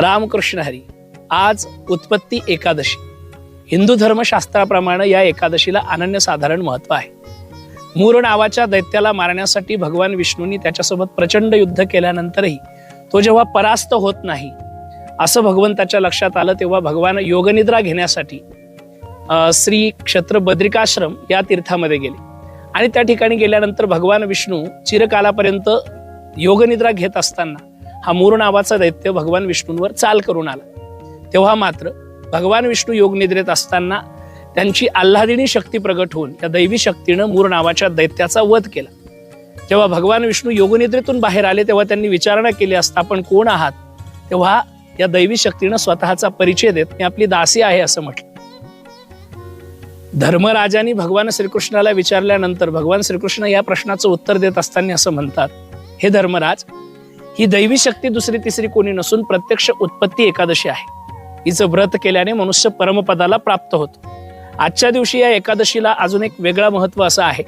रामकृष्ण हरी. आज उत्पत्ती एकादशी. हिंदू धर्मशास्त्राप्रमाणे या एकादशीला अनन्यसाधारण महत्त्व आहे. मूर नावाच्या दैत्याला मारण्यासाठी भगवान विष्णूंनी त्याच्यासोबत प्रचंड युद्ध केल्यानंतरही तो जेव्हा परास्त होत नाही असं भगवंताच्या लक्षात आलं तेव्हा भगवान योगनिद्रा घेण्यासाठी श्री क्षत्र बद्रिकाश्रम या तीर्थामध्ये गेले. आणि त्या ठिकाणी गेल्यानंतर भगवान विष्णू चिरकालापर्यंत योगनिद्रा घेत असताना हा मूर नावाचा दैत्य भगवान विष्णूंवर चाल करून आला. तेव्हा मात्र भगवान विष्णू योगनिद्रेत असताना त्यांची आल्हादिनी शक्ती प्रगट होऊन त्या दैवी शक्तीनं मूर नावाच्या दैत्याचा वध केला. जेव्हा भगवान विष्णू योगनिद्रेतून बाहेर आले तेव्हा त्यांनी विचारणा केली असता आपण कोण आहात? तेव्हा या दैवी शक्तीनं स्वतःचा परिचय देत मी आपली दासी आहे असं म्हटलं. धर्मराजांनी भगवान श्रीकृष्णाला विचारल्यानंतर भगवान श्रीकृष्ण या प्रश्नाचं उत्तर देत असताना असं म्हणतात हे धर्मराज ही दैवी शक्ती दुसरी तिसरी कोणी नसून प्रत्यक्ष उत्पत्ती एकादशी आहे. हिचं व्रत केल्याने मनुष्य परमपदाला प्राप्त होतो. आजच्या दिवशी या एकादशीला अजून एक वेगळं महत्त्व असं आहे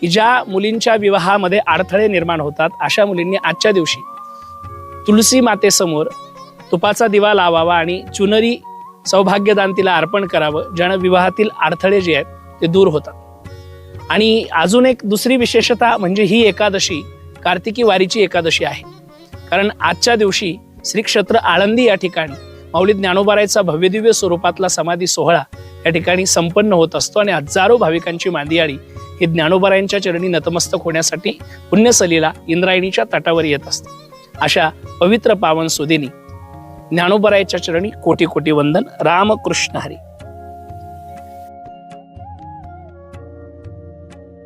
की ज्या मुलींच्या विवाहामध्ये अडथळे निर्माण होतात अशा मुलींनी आजच्या दिवशी तुलसी मातेसमोर तुपाचा दिवा लावावा आणि चुनरी सौभाग्यदान तिला अर्पण करावं ज्यानं विवाहातील अडथळे जे आहेत ते दूर होतात. आणि अजून एक दुसरी विशेषता म्हणजे ही एकादशी कार्तिकी वारीची एकादशी आहे. कारण आजच्या दिवशी श्री क्षेत्र आळंदी या ठिकाणी माऊली ज्ञानोबारायचा भव्यदिव्य स्वरूपातला समाधी सोहळा या ठिकाणी संपन्न होत असतो आणि हजारो भाविकांची मांदियाळी ही ज्ञानोबारायांच्या चरणी नतमस्तक होण्यासाठी पुण्यसलीला इंद्रायणीच्या तटावर येत असते. अशा पवित्र पावन सुदिनी ज्ञानोबरायाच्या चरणी कोटी कोटी वंदन. रामकृष्ण हरी.